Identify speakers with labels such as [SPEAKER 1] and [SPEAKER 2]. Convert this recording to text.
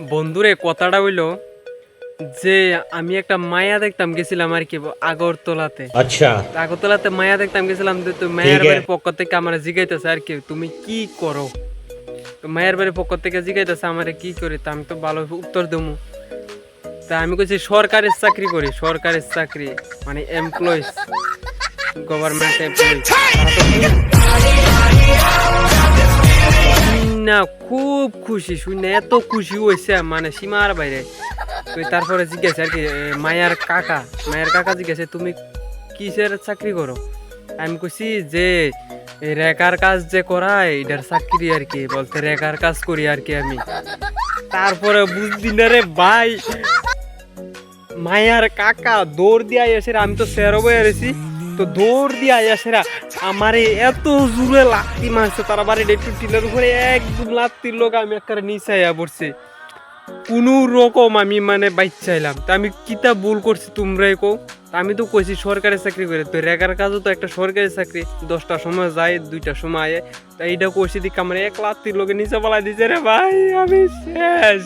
[SPEAKER 1] বন্ধুরে কথাটা হইল যে আমি একটা মায়া দেখতাম গেছিলাম আর কি আগরতলাতে। আচ্ছা। আগরতলাতে মায়া দেখতাম গেছিলাম তো মায়ের বাড়ির পক্ষ থেকে আমার জিগাইতেছে আর কি তুমি কি করো? তো মায়ের বাড়ির পক্ষ থেকে জিগাইতেছে আমার কি করি? তা আমি তো ভালো উত্তর দেবো। তা আমি কইছি সরকারের চাকরি করি সরকারের চাকরি মানে এমপ্লয়িজ গভর্নমেন্ট এমপ্লয়িজ না, খুব খুশি, শুনে এত খুশি হয়েছে মানে সীমার বাইরে। তুই তারপরে জিজ্ঞাসা আর কি মায়ার কাকা, মায়ের কাকা জিজ্ঞাসা, তুমি কিসের চাকরি করো? আমি কইছি যে রেকার কাজ যে করায়, এটার চাকরি আর কি, বলতে রেকার কাজ করি আর কি আমি। তারপরে বুঝলি না রে ভাই, মায়ার কাকা দৌড় দিয়ে এসে, আমি তো সেরো বয়ে রয়েছি। তো দৌড় দিয়ে এসেরা আমারে এত জোরে লাত্তি মারছে তারা বাড়ি একটু টিলের উপরে একদম লাত্তির লোক আমি একটা নিচাইয়া পড়ছে। কোনো রকম আমি মানে বাইচাইলাম তা আমি কিতা ভুল করছি তোমরাই কও? তা আমি তো কইছি সরকারি চাকরি করে। তো রেগার কাজও তো একটা সরকারি চাকরি। দশটার সময় যায় দুইটার সময় আয়। তা এইটা কইছি দিকে আমার এক লাত্তির লোকে নিচে পালাই দিছে রে ভাই আমি শেষ।